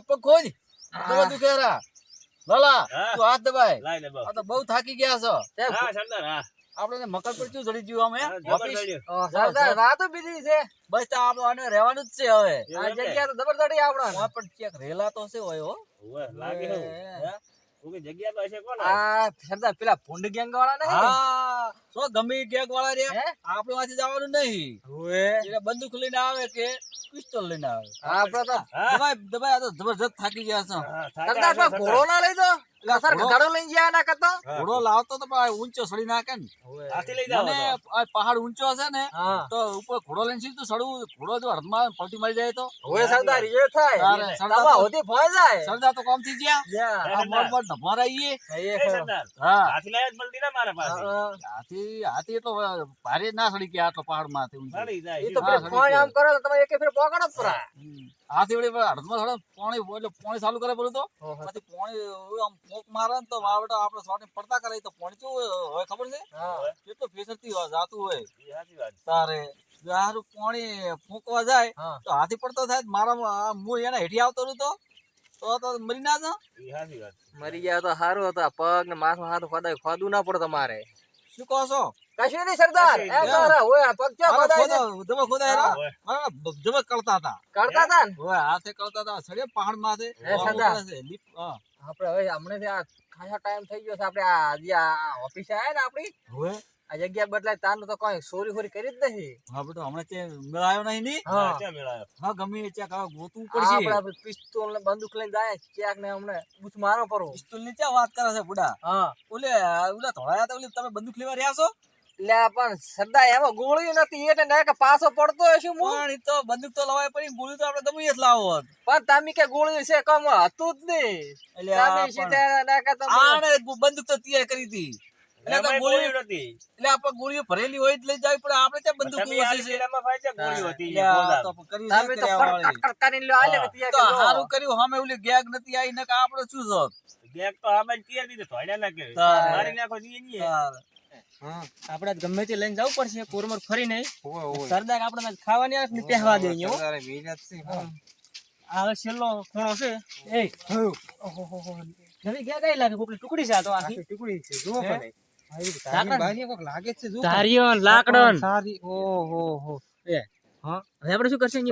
પગ ખોજ લાલા તું હાથ દબાય. આ તો બહુ થાકી ગયા છો. હા સરદાર હા. આપણે મકર પર શું જડી ગયું અમે સરદાર વાતો બીજી છે. બસ તો આપણે આને રહેવાનું જ છે હવે. આ જગ્યા તો જબરદસ્ત આપણા પણ ક્યાંક રેલા તો છે હોય હો. લાગે હે? જગ્યા તો હશે કોને? આ સરદાર પેલા ભૂંડ ગેંગ વાળા નહીં? હા. સો ગમે ગેંગ વાળા રે? આપણે વાંચી જવાનું નહીં. એટલે બંદૂક લઈને આવે કે પિસ્તોલ લઈને આવે? તો દબાઈ દબાઈ આ તો જબરજસ્ત થાકી ગયા છો. સરદાર ઘોડો ના લઈ દો? એટલે સર ઘોડો- ગયા ના કરતો? ઘોડો લાવતો તો ઊંચો સડી નાખે ને. હાથી લઈ જાઓ અને પહાડ ઊંચો હશે ને તો ઉપર ઘોડો લઈને સીધું સડવું ઘોડો જો હડમાં પલટી મારી જાય તો. હોવે સરદાર એ થાય. સરદાર હોતી ભોય જાય. સરદાર તો કોમ થઈ ગયા. આ હા. હાથી જ મળતી ના મારા પાસે. હાથી હાથી એટલો ભારે ના સડી ગયા આટલો પહાડમાંથી ઊંચો. એ તો ફોન આમ કરો તો તમે એક ફેર પોકડો પરા. હાથી વળી હડમાં થોડા પાણી એટલે પાણી ચાલુ કરે બોલું તો? પછી પાણી આમ પોક મારે ને તો વાવટા આપણે શોર્ટ પડતા કરે તો પાણી શું હોય? ખબર છે? કેટલું ફેસરથી હોય, જાતું હોય. તારે સારું પાણી ફૂંકવા જાય તો હાથી પડતો થાય તો મારા હું એના હેઠી આવતો રહ્યો તો? તો તો મરી ના જા. મરી ગયા તો સારું હતા પગ ને માથું હાથ ખોદાય ખોદવું ના પડે તમારે. શું કહો છો? કશું નહીં સરદાર નહીં. ખોદાય? ખોદાય રા. કરતા હતા. કરતા હતા ને? હાથે કરતા હતા. સડે પહાડ માથે સરદાર. આપણે હવે હમણાંથી આ ખાસા ટાઈમ થઈ ગયો છે. આપણે આ જે આ ઓફિસ આયા ને આપણી? આ જગ્યા બદલાય તારનું તો કોઈ સોરી ફોરી કરી જ નથી. હા બેટો હમણાં તે મેળાયો નહીં ની? હા. ગમી મેળાયો? હા ગમે એ ચેક હવે ગોતવું આ પડશે. આપણે પિસ્તોલ ને બંદૂક લઈને જાય ચેક ને હમણે બૂથ મારો પરો પિસ્તોલની ક્યાં વાત કરે છે બુડા? હા. ઓલે ઓલે ધોળાયા તો ઓલે તમે બંદૂક લેવા રહ્યા છો? એટલે આ પણ સરદાર એમાં ગોળી નથી એટલે ના પાછો પડતો હશે હું પણ તો બંદૂક તો લવાય પડી ગોળી તો આપણે ગમે જ લાવો પણ તમે કે ગોળી છે કમ હતું જ નહીં. એટલે તમે સીધા ના તમે. આને બંદૂક તો તૈયાર કરી હતી. એટલે ગોળી ગોળીઓ નથી. એટલે આપણે ગોળીઓ ભરેલી હોય જ લઈ જાય પણ આપણે ત્યાં બંદૂક છે? હતી. તો કરી તમે તો લ્યો આલે તો સારું કર્યું સામે ઓલી ગેગ નથી આવી નકર આપણે શું જોત? ગેગ તો આમાં જ તૈયાર દીધું, ધોળ્યા ના કરે. મારી નાખો નહીં. તારે. આપડે ગમે તે લઈને જવું પડશે કોરમર ફરીને સરદાર આપણે ખાવાની આવે ને પહેવા દે હો. આ છેલ્લો ખૂણો છે. એ નવી ગયા કઈ લાગે? કોકની ટુકડી છે આ તો આખી. હે? હા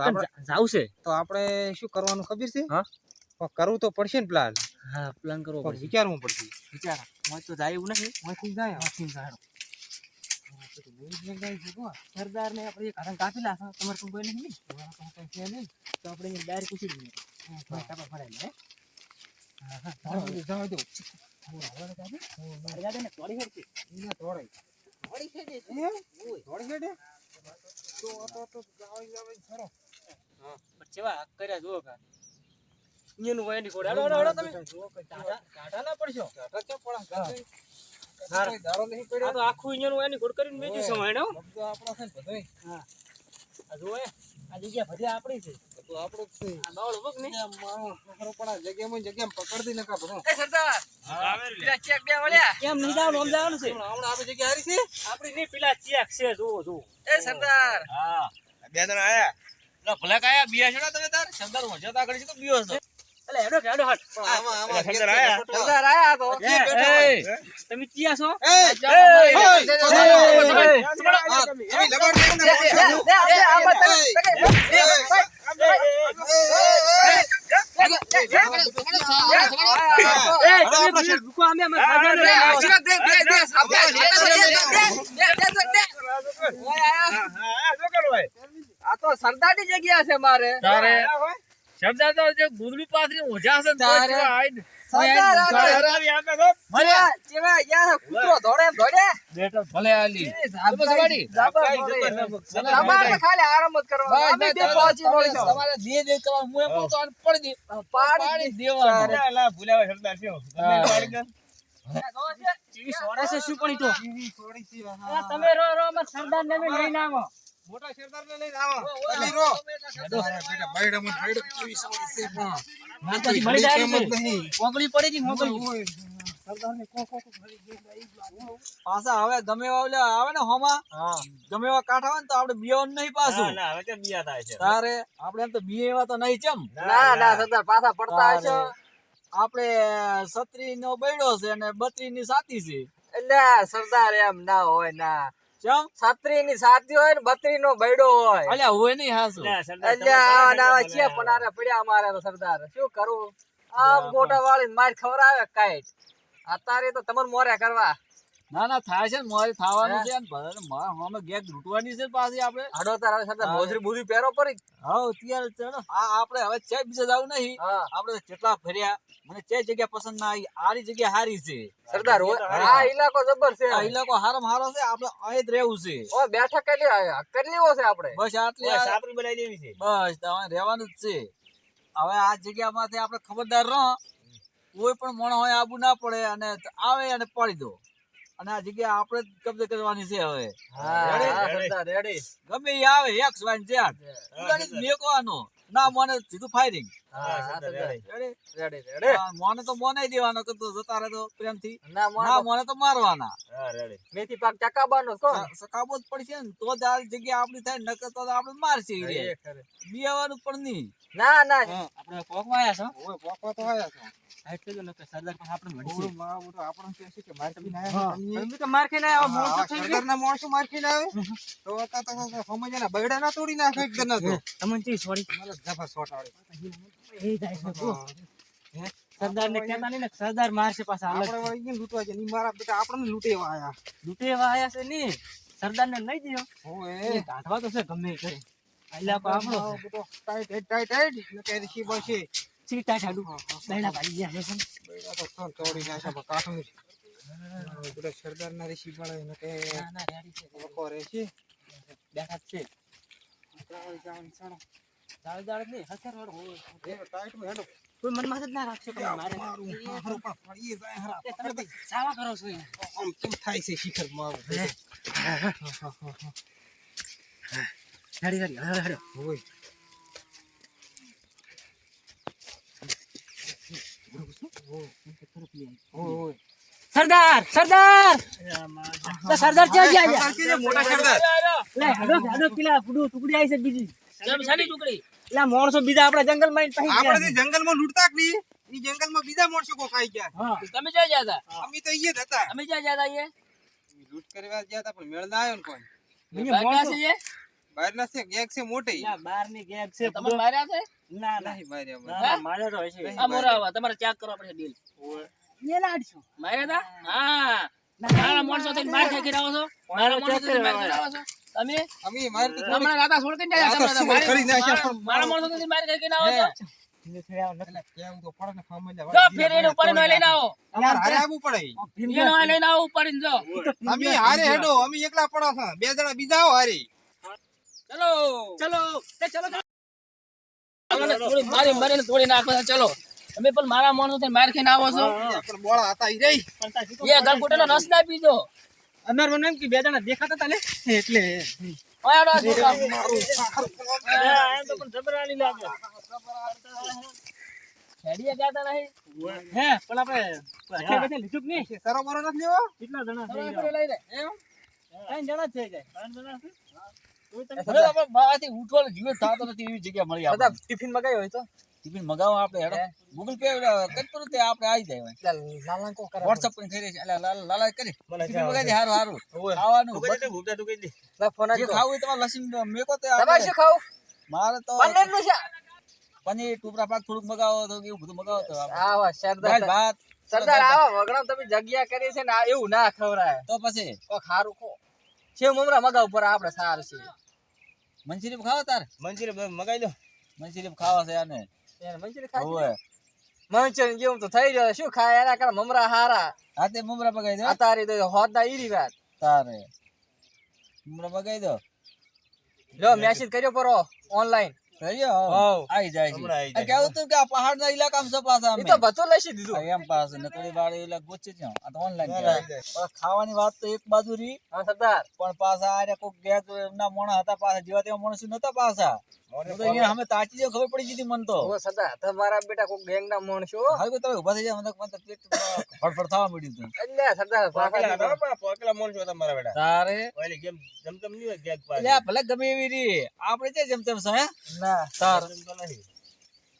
આપણે જાવું છે. તો આપડે શું કરવાનું ખબર છે? કરવું તો પડશે ને પ્લાન. હા પ્લાન કરવો પડશે. વિચારવું પડશે. વિચાર. હું તો જાય એવું નથી. માંથી જાય. માંથી જાણો. સરદાર ને આપણે એક હાથે કાપી લાખો તમારે કોઈ કોઈ નહીં. તમારા કઈ નહીં. તો આપણે ડાયરેક્ટ પૂછી દઈએ હા કાપા ફરાય હે હા. હા જવા જવા દો. ને. હે? જેવા કર્યા જુઓ કા? અહીંયાનું હોય એની ઘોડે. હાલો, હાલો, હાલો તમે. કાઢા- કાઢા ના પડશો. કાઢા ક્યાં પડા? હા. કોઈ દાડો નહીં આ તો આખું અહીંયાનું હોય એની કોડ કરીને છે વાંહે, આપણો છે ને હા આ જુઓ આ જગ્યા બધી આપણી છે તો આપણો જ છે. આ બાવળ ઊભો ને મારો હારો પણ આ જગ્યામાં ને જગ્યામાં પકડતી નકા ભણો એ સરદાર આવે લે. ચેક બે વળ્યા કેમ નહીં જવાનું છે. હમણાં આપણી જગ્યા હારી છે? આપણી નહીં, પેલા ચેક છે જુઓ જુઓ એ સરદાર હા બે જણા આયા. ભલે કાયા બિયા છો ને તમે તાર સરદાર મજા આગળ છે તો બિયો છે તમે છો આ તો સરદારની જગ્યા છે મારે તારે સરદાર તો જે ગુદડી પાથરી ઓજા છે ને તારે. જેવા સરદાર આવે. તો. જેવા- જેવા યાર કૂતરો દોડે એમ દોડે. ભલે આલી એ ઝાપા- સવાડી. ઝાપા કાંઈ દોડે. જબર નથી. તમારે ખાલી આરામ જ કરવાનો. અમે બે પહોંચી વળીશું. તમારે જે જે કરવાનું હું એમ તો આને પડી દે પાડી પાડી દેવાનું અલા, અલા, સરદાર છે. તમે રો રો અમાર સરદાર ને લઈને આવો મોટા લઈને આવો. રો. કેવી છે? પણ. મળી જાય છે. નહીં. મોકલી પડી ઈ બાજુ. પાછા હવે ગમે એવા આવે ને હોમા હા. ગમે એવા કાંઠા આવે ને તો આપડે બિયાવાનું નહીં પાછું. ના હવે કેમ બીયા થાય છે? તારે આપણે એમ તો એવા તો નહીં ચમ. ના ના સરદાર પાછા પડતા હશે. આપડે સત્રી નો બૈડો છે અને બત્રી ની સાતી છે. એટલે સરદાર એમ ના હોય ના. ચમ? છત્રી ની હોય ને બત્રી નો બૈડો હોય. અલ્યા નહીં હાસુ. આવા છે પણ આને પડ્યા અમારે તો સરદાર. શું કરું? આમ ગોટા વાળી માર ખવડાવે કાઈટ અત્યારે તો તમને મોરે કરવા. ના ના થાય છે ને મારે થવાનું છે ને ભલે મારે હમે ગેગ લૂંટવાની છે પાછી આપણે. હડો તાર હવે સરદાર મોજરી બુરી પહેરો પડી હા અત્યારે ચલો. હા આપણે હવે ચે બીજે જાવ નહીં. હા. આપણે કેટલા ફર્યા મને ચે જગ્યા પસંદ ના આવી. આરી જગ્યા હારી છે. સરદાર આ ઇલાકો જબર છે. આ ઇલાકો હારમ હારો છે આપણે અહીં જ રહેવું છે. ઓ બેઠક કેટલી કેટલી છે આપણે. બસ આટલી સાપરી બનાવી દેવી છે. બસ તમે રહેવાનું જ છે. હવે આ જગ્યામાંથી આપણે ખબરદાર રહો. કોઈ પણ મણ હોય આબુ ના પડે અને આવે અને પાડી દો. અને આ જગ્યા આપણે જ કબજે કરવાની છે હવે. ગમે આવે એક વાય છે મેકવાનો. ના મને સીધું ફાયરિંગ હા હા, સરદાર રેડી રેડી રેડી હા, મોને તો મોને દેવાનો કે તું જતા રહે તો પ્રેમથી. ના ના મોન તો મારવાના. હા રેડી મેથી પાક ચકાબાનો કો સકાબો જ પડશે ને તો જ આ જગ્યા આપણી થાય નકર તો આપણે મારશે ઈ રે. બિયાવાનું પણ નહીં. ના ના. આપણે પોકવા આવ્યા છો? ઓય પોપા તો આયા છો. કીધું ને આવ્યા, આવે તો ના તોડી નાખે ના તમને ચી સોરી જબર શોટ જાય સરદાર ને કહેતા નહીં સરદાર મારશે પાછા આપણે વળી ગયા લૂંટવા છે ની મારા બેટા આપણને લૂંટેવા આયા. લૂંટેવા આયા છે નહીં. સરદાર ને લઈ જયો ઓય એ કાઢવા તો છે ગમે કરે આ ઇલાકો આપણો છે. ટાઈટ ટાઈટ ટાઈટ ને ઋષિ બસે ગયા બૈડા તો તોડી નાખ્યા કાઠું ઋષિ બળે ને કે ના ના રેડી છે. લોકો રહે છે. બેઠા છે. દાળ દાળ નહીં હસર વાળો હોય. ટાઈટમાં હેડો. કોઈ મનમાં જ ના રાખશો તમે મારે હારું પણ ફરીએ જાય હારા. તમે તો સાવા કરો છો આમ કેમ થાય છે શિખરમાં રેડી રેડી હેડો હેડો હોય. હોય સરદાર સરદાર! સરદાર ક્યાં ગયા? મોટા સરદાર. લે હેડો હેડો પેલા ટુકડી આવી છે બીજી. શાની ટુકડી એટલે માણસો બીજા આપણા જંગલમાં પાહી ગયા. આપણે જંગલમાં લૂંટતા જ નહીં ઈ જંગલમાં બીજા માણસો કો ખાઈ ગયા. તમે જ્યાં ગયા હતા? અમે તો અહીંયા જ હતા. અમે જ્યાં ગયા હતા લૂંટ કરવા ગયા હતા પણ મેળ ના આવ્યો ને કોઈ. બીજા માણસો બહાર ના છે ગેંગ છે મોટી. ના, બહારની ગેંગ છે. તમે માર્યા છે? ના ના. નહીં બહાર ના, ના, તો હશે. આ બહાર તમારે ચેક કરવા પડશે ડીલ એ લાડશું. માર્યા હતા? હા. મારા માણસો થઈને બહાર ખેકી રહ્યો છો? મારા માણસો થઈને બહાર ખેકી રહ્યો છો? તમે? અમે મારે તો રાતા છોડ કરીને જાય કરી નાખ્યા? મારા માણસો માર ને આવો હારે હારે બે જણા બીજા આવો ચલો. ચલો. ચલો ચલો. ચલો થોડી મારી મારીને તોડી નાખો ચલો. તમે પણ મારા માણસો માર ખાઈને આવો છો. બોળા હતા એ રહી નો રસ ના પીજો અમારે મને એમ કે બે જણા દેખાતા હતા ને એટલે ઓય આડો આ છોકરા. હા, એમ તો પણ જબરાની લાગે હેડીએ ગયા તા હે. પણ આપણે આખે બેઠે લીધું કે નહીં? સરોવર નથી લેવો? કેટલા જણા તમે થઈ પેલો ગયા લઈ લે. એમ? ત્રણ જણા જ થઈ ત્રણ જણા છે? તોય તમે હવે આપણે બહારથી ઉઠવાનો જીવ થતો નથી એવી જગ્યા મળી ટિફિન મગાવ્યો હોય તો? ટિફિન મગાવો આપણે હેડો. ગૂગલ પે કરતો તે આપણે આવી જાય લાલા કો કરે. વોટ્સઅપ પણ થઈ એટલે લાલા લાલા કરી. ટિફિન મગાવી દે હારું હારું. ખાવાનું તું કઈ દે, ભૂખતા તું કઈ દે. લા ફોન આજો ખાવું તમારે લસી મેકો તે તમારે શું ખાવું? મારે તો પનીરનું છે પનીર ટુકડા પાક થોડુંક મગાવો તો એવું બધું મગાવો તો. આવા સરદાર. ભાત સરદાર આવા વગણા તમે જગ્યા કરી છે ને આ એવું ના ખવરાય તો પછી? કોક હારું કો છે મમરા મગાવ પર આપણે સારું છે. મંજીરી ખાવા તાર? મંજીરી મગાઈ દો. મંચુરિયન ખાવા છે આને. એને મંચુરી ખાઈ હોવે. મંચુરી જેવું તો થઈ રહ્યો. શું ખાય? એના કરતા મમરા હારા. હાથે મમરા પગાઈ દો. અતારી તો હોદના ઈરી વાત. તારે. મમરા પગાઈ દો. જો મેસેજ કર્યો પરો ઓનલાઈન રહ્યો હોવ. જાય છે. હમણાં આવી આ જાય. કેવું તું કે આ પહાડના ઇલાકામાં છે પાછા અમે? તો બધું લસી દીધું. એમ પાસે વાળી ગોચી આ તો ઓનલાઈન. પણ ખાવાની વાત તો એક બાજુ હા સરદાર. પણ પાછા આ કોક ગેસ ના મોણા હતા પાછા. જેવા તેવા મોણસ નતા પાછા. અમે તાચી જેવું ખબર પડી ગઈ મને તો. ઓ તમારા બેટા કોઈ ગેંગ ના માણસો હવે તમે ઊભા થઈ જાય મને મને પેટ ફડફડ થવા મળ્યું હતું. અલ્યા સરદાર પોકેલા પાછા હતા પણ પોકેલા માણસો હતા બેટા. તારે? ઓલી જેમ જમતમ નહીં હોય ગેગ પાસે. એટલે ભલે ગમે એવી રી. આપણે છે જેમ તેમ છે ના. તાર.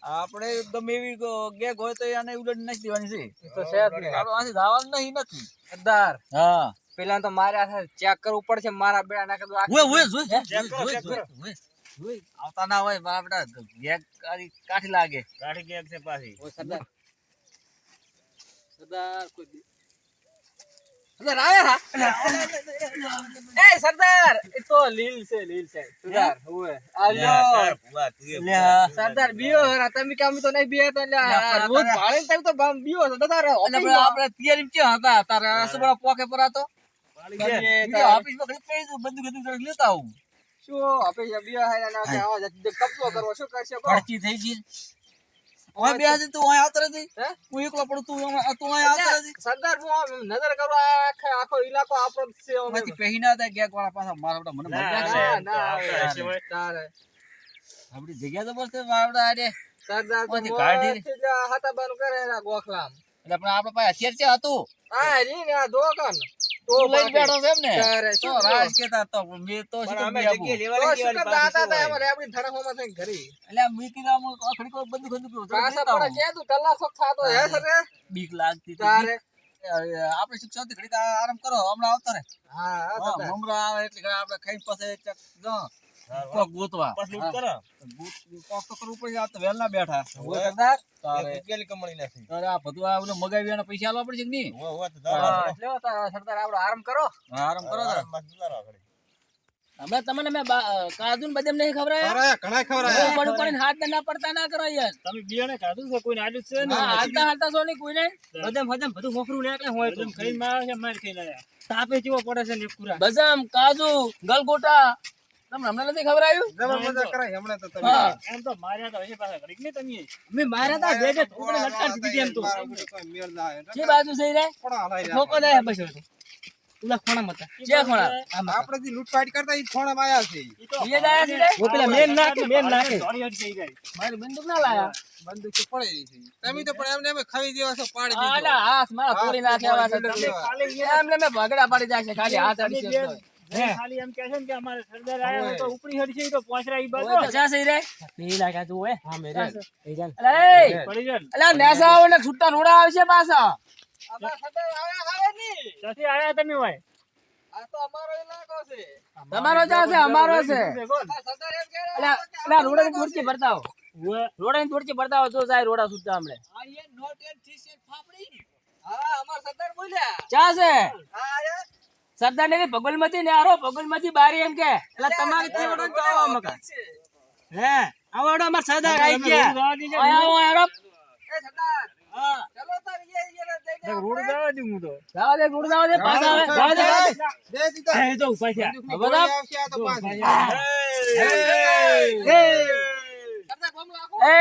આપણે ગમે એવી ગેગ હોય તો એને ઉડન નાખી દેવાની છે. તો છે જ ને. આપણે આથી ધાવાનું નહીં નથી. સરદાર હા. પેલા તો મારે છે ચેક કરવું પડશે મારા બેટા ના કદું ઓય ઓય જોઈ ચેક કરો, ચેક કરો. આવતા ના હોય મારા ગેગ કાઠી લાગે. કાઠી ગેગ છે પાછી. ઓ સરદાર. સરદાર કોઈ સરદાર આયા હા એ સરદાર એ તો લીલ છે લીલ છે. સરદાર ઓય આલ્યો. તાર ભુવા, તું એ લે હા. સરદાર બીયો હરા તમે કે તો નહીં બીયા તો એટલે આ ના, રોજ ના. તમે તો બામ બીયો છો દાદા રે આપણે આપણે તૈયારી ક્યાં હતા? તારે આસુબડા પોકે પર હતો? પાડી ગયા. બીજા ઓફિસમાં ઘડી પડી તું બંદૂક બંદૂક લેતા આવું. શું? આપણે બીયો હે કે આવા જ કબજો કરવો શું કરશે? પડતી થઈ ગઈ. ઓય બે હતી તું ઓય આવતો રહી હું? એકલો પડું તું તું ઓય આવતો રહી સરદાર હું નજર કરો આખો આખો ઇલાકો આપણો છે ઓમે. માંથી હતા ગેગ વાળા પાછા મારા બેટા મને મજા ના, ના, આવતા ના, હશે હોય. તારે. આપડી જગ્યા તો બસ મારા બેટા સરદાર તો કાઢી. મોરથી જ કરે ગોખલામ. એટલે પણ આપણા પાસે અત્યારે છે હતું હા આ દોકન તો તું બેઠો છે એમ ને? તો રાજ કેતા તો પણ તો શું અમે કરી આપું? જગ્યાએ તો લેવાની શું કહેવાની કરતા પાછી હતા શું તા હોય? અમારે? આપણી ધરમમાં થઈને ઘરી. એટલે આ મેં કીધું આમ આખડી કોઈ બંદૂક બંદૂક પાછા પણ કે તું કલાકો થાતો હે સરે બીક લાગતી તારે? આપણે શિક્ષણથી આરામ કરો હમણાં આવતા રે હા હા હા, સરદાર. મમરા આવે એટલે આપડે આપણે ખાઈ પછી જો. કોક ગોતવા. બસ લૂંટ કરો. ગોત- કોક તો કરવું પડશે આ તો વહેલા બેઠા. ઓય સરદાર તારે. એક ગેલી કમાણી નથી. તારે આ બધું આ મગાવી અને પૈસા આલવા પડશે કે નહીં? હોય, હોય તો લ્યો સરદાર આપણો આરામ કરો. આરામ કરો તારે. હમણાં તમને મેં કાદુન કાજુ ને બદામ નહીં ખવડાવ્યા? ખવડાયા, ઘણાય ખવડાયા. ઉપર ઉપર હાથ ના પડતા ના કરો યાર. તમે બિયાણે કાદુન છે કોઈને આલ્યું છે ને હાલતા હાલતા છો નહીં કોઈને? બદામ બદામ બધું મોખરું લે હોય બદામ ખાઈને માર છે માર ખાઈને આયા. તાપે ચેવો પડે છે ને પૂરા. બદામ કાજુ ગલગોટા તમને હમણાં નથી ખવડાવ્યું જબર કરાય હમણાં તો તમે. એમ તો માર્યા તો હશે પાછા ઘડીક નહીં તમે. અમે માર્યા તા બે બે થોકડે લટકાવી દીધી એમ તો. મારા મેળ ના આવે. બાજુ સહી રે કોણ હલાય રહ્યા? ઠોકો દે બસ ઉલા ખોણા મતા જે ખોણા? આપણે જે લૂંટફાટ કરતા ઈ ખોણામાં આયા છે. ઈ દાયા છે ઓ પેલા મેન નાખે મેન નાખે. મારી બંદૂક ના લાયા. બંદૂક તો પડેલી છે. તમે તો પણ એમને એમ ખાવી દેવા છો પાડી દીધો. હાથ મારા. એમને મેં ભગડા પાડી જાય છે ખાલી હાથ અડી છે તો. ખાલી એમ કહે છે કે અમારે સરદાર આયા તો ઉપરી હડી તો પોંચરા ઈ બાજુ. ઓય, પચાસ સહી રે? પેલા કાજુ હા મેરે. અલે પડી જાય અલે નેસા આવો ને છૂટા રોડા આવશે પાછા. આપણા સરદાર આયા આવે ની. ત્યાંથી આયા તમે હોય આ તો અમારો ઇલાકો છે. તમારો જા છે અમારો છે. સરદાર એમ કહે અલે રોડા ની ખુરચી ભરતા હો રોડા ની ખુરચી ભરતા હો તો જાય રોડા સુટ્ટા હમણે. આ એ નોટ એન્ડ ટી શર્ટ હા અમાર સરદાર બોલ્યા. ચા છે. હા આયા સરદાર ને ભગલમાંથી ને આરો ભગલમાંથી બારી એમ કે. એટલે તમારે કેવડો આવો મકા હે આવડો અમાર સરદાર આઈ ગયા. જવા આવો આરો એ સરદાર હા. ચલો તાર યે દે રોડ જવા દઉં હું તો. જાવા દે રોડ જાવા દે પાછા આવે જાવા દે. દે. દીધા. એ તો ઊભા છે આવશે તો પાછી. લાખો. એ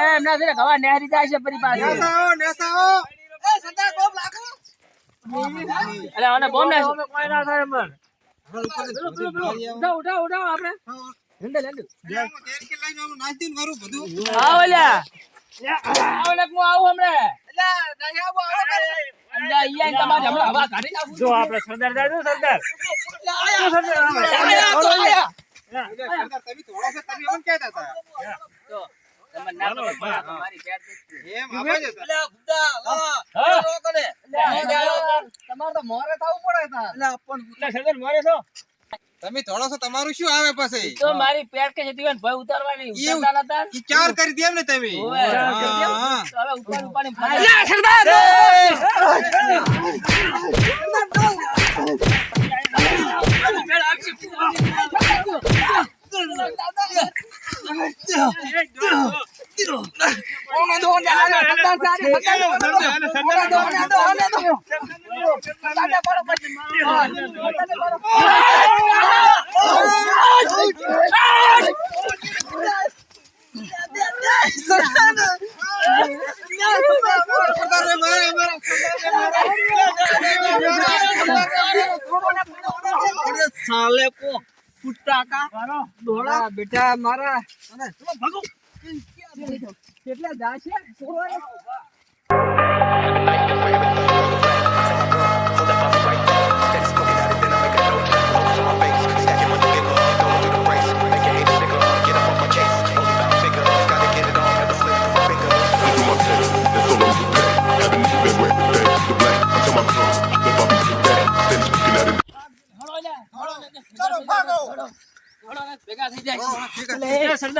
એમ ના થઈને ખવા નેહરી જાય છે પરી પાસે નેસાઓ નેસાઓ. એ સરદાર કોમ લાખો. અલે આને બોમ ને કોઈ ના થાય મન ઉઠાવ ઉઠાવ ઉઠાવ આપણે. Handle handle. દીધું મારું બધું. હું આવું હમણે. એટલે નહીં આવો આવો તારે. અલ્યા ઈયા ને તમારે હમણાં હવા કાઢી નાખું જો આપણે સરદાર દાદુ સરદાર. સરદાર તમે થોડા તમે એમ કહેતા હતા. તમે સરદાર થોડો છો? તમારું શું આવે પછી? તો મારી પેટ કે જતી હોય ભય ઉતારવાની. ઉતારતા નતા ઈ ચાર કરી દેમ ને તમે. હવે ઉપાડ ઉપાડીને ફાડી. સરદારને સાલે કો કૂદતા કા દોડા. બેટા મારા. અને કેટલા જાય છે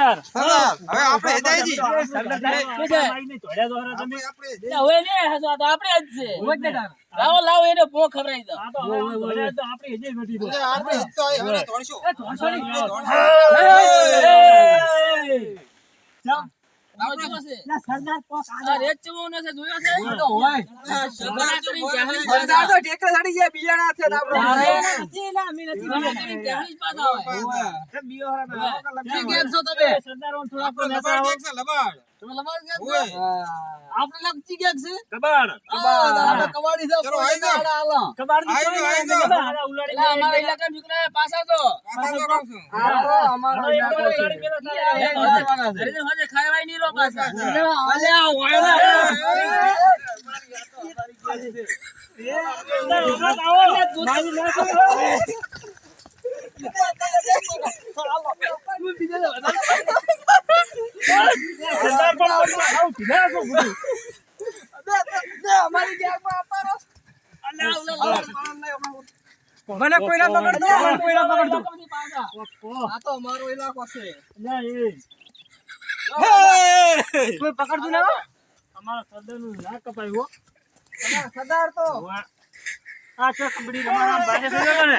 સરદાર હવે આપણે હેદાયજી હવે ને હસવા તો આપણે જ છે. લાવો લાવો એને પો ખવરાઈ દો. આપણે હેજે નથી તો આપણે તો હવે ધોણશું. ના સરદાર પોક આ રેત ચમો ને છે જોયો છે? તો હોય. ઝઘડા કરીને ક્યાંય સરદાર તો ટેકરા ચડી ગયા બિયાણા છે ને આપણે. નથી ના અમે નથી ઝઘડા કરીને ક્યાંય જ પાછા હોય ઠીક કેમ છો તમે? સરદાર ઓન થોડા આપણે લબાડ લબાડ તમે લબાડ ગયા છો? આપણે લગતી ગયા છે? કબાડ. આ, કબાડી. ચલો, આઈ. આલા. કબાડની આઈ ઉલાડી અમારા ઇલાકા પાછા તો. પાછા અમારો ઇલાકો છે. હજે ખાવાય પાછા. સરદાર, ઊભા મને કોઈના પકડતો મને કોઈના પકડતો આ તો અમારો ઇલાકો છે ના કોઈ પકડતું ના? અમારા સરદારનું ના કપાય હો સરદાર તો આ છે કબડી રમવાના થઈ ગયો ને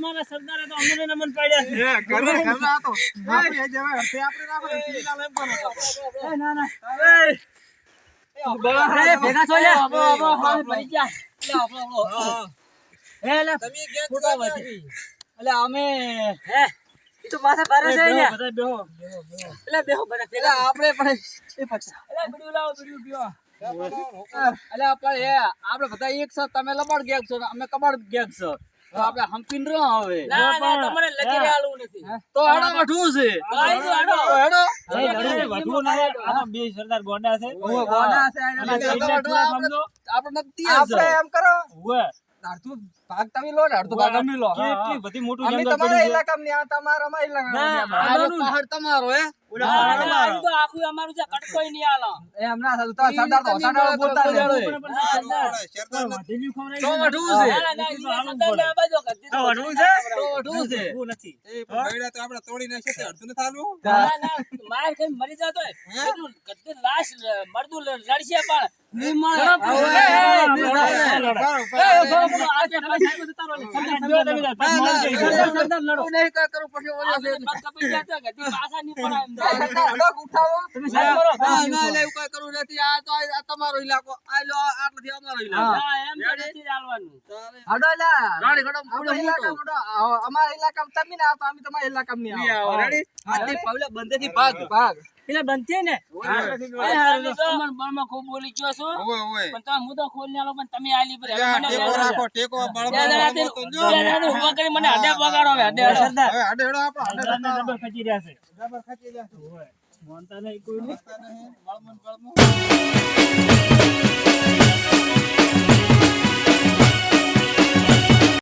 અમારા સરદારે તો અમને નમન પાડ્યા છે. ઘરના ઘરના હતો આપણે હેદ હવે હતે આપણે ના આપણે ટીના લેમ પર એ ના ના. એ, ભેગા છો લ્યા. આવો, આવો, આવો, ભરી ગયા. એ લે તમે ગેંગ છો એટલે અમે એ તો પાછા કરે છે અહીંયા. બધા બેહો એટલે બેહો બધા ભેગા આપણે પણ એ પક્ષ અલા, બીડીયું લાવો, બીડીયું પીવો. અલ્યા, પણ એ આપણે બધા એક છો તમે લબાડ ગયા છો અમે કબાડ ગયા છો. તો આપણે હંપીને રહો હવે. ના, ના, તમારે લગી રહેલું નથી. તો હેડો વઠવું છે. તો આઈ જાઓ, હાલો. તો હેડો. એ ના આ બે સરદાર ગોંડા છે. ઓ ગોંડા છે સમજો. આપણે નક્કી આપણે એમ કરો. અડધું ભાગ તમે લો ને અડધું ભાગ અમે લો. કેટલી બધી મોટું જંગલ તમારા પડ્યું છે. ઇલાકામાં તમારા ઇલાકામાં નહીં. તમારો હે? માર જતો લાશ મરદું લડશે પણ તમે કરું. ના ના એવું કાંઈ કરવું નથી આ તો આ તમારો ઇલાકો આ લો આટલાથી અમારો ઇલાકો એમ નથી ચાલવાનું. હડો. રાણી અમારા ઇલાકામાં તમે ના આવતો અમે તમારા ઇલાકામાં નહીં આવો. રેડી આજથી પગલે બંધેથી ભાગ ભાગ. પેલા બનતી ને. ખૂબ બોલી ગયો છું. મુદ્દો ખોલી આલો પણ તમે આલી પર